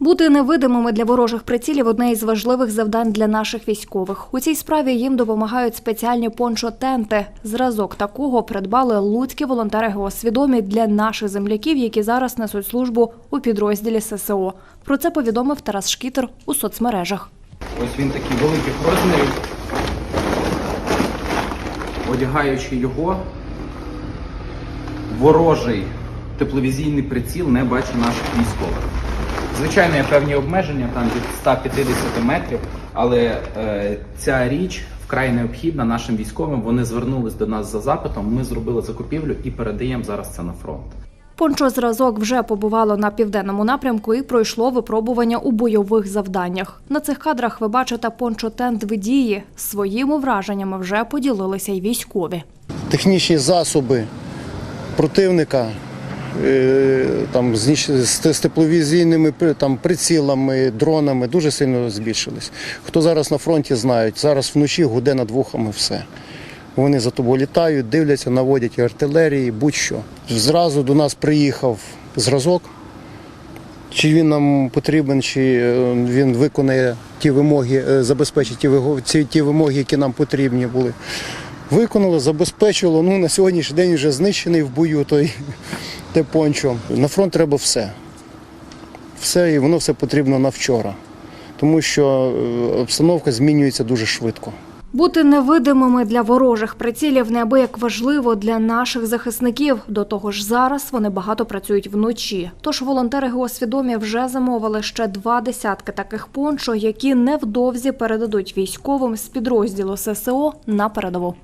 Бути невидимими для ворожих прицілів одне із важливих завдань для наших військових. У цій справі їм допомагають спеціальні пончо-тенти. Зразок такого придбали луцькі волонтери «Геосвідомі» для наших земляків, які зараз несуть службу у підрозділі ССО. Про це повідомив Тарас Шкітер у соцмережах. Ось він такий великих розмірів. Одягаючи його, ворожий тепловізійний приціл не бачить наших військових. Звичайно, є певні обмеження там від 150 метрів, але е, ця річ вкрай необхідна нашим військовим. Вони звернулись до нас за запитом. Ми зробили закупівлю і передаємо зараз це на фронт. Пончо-зразок вже побувало на південному напрямку і пройшло випробування у бойових завданнях. На цих кадрах ви бачите пончо-тент в дії. Своїми враженнями вже поділилися й військові. технічні засоби противника там, з тепловізійними там, прицілами, дронами дуже сильно збільшились. Хто зараз на фронті знають, зараз вночі гуде над вухами все. Вони за тобою літають, дивляться, наводять артилерії, будь-що. Зразу до нас приїхав зразок. Чи він нам потрібен, чи е, він виконає ті вимоги, е, забезпечить ті, ці, ті вимоги, які нам потрібні були. Виконало, забезпечило. Ну, на сьогоднішній день вже знищений в бою той те пончо. На фронт треба все. Все, і воно все потрібно на вчора. Тому що е, обстановка змінюється дуже швидко. Бути невидимими для ворожих прицілів неабияк важливо для наших захисників. До того ж, зараз вони багато працюють вночі. Тож волонтери «Геосвідомі» вже замовили ще два десятки таких пончо, які невдовзі передадуть військовим з підрозділу ССО на передову.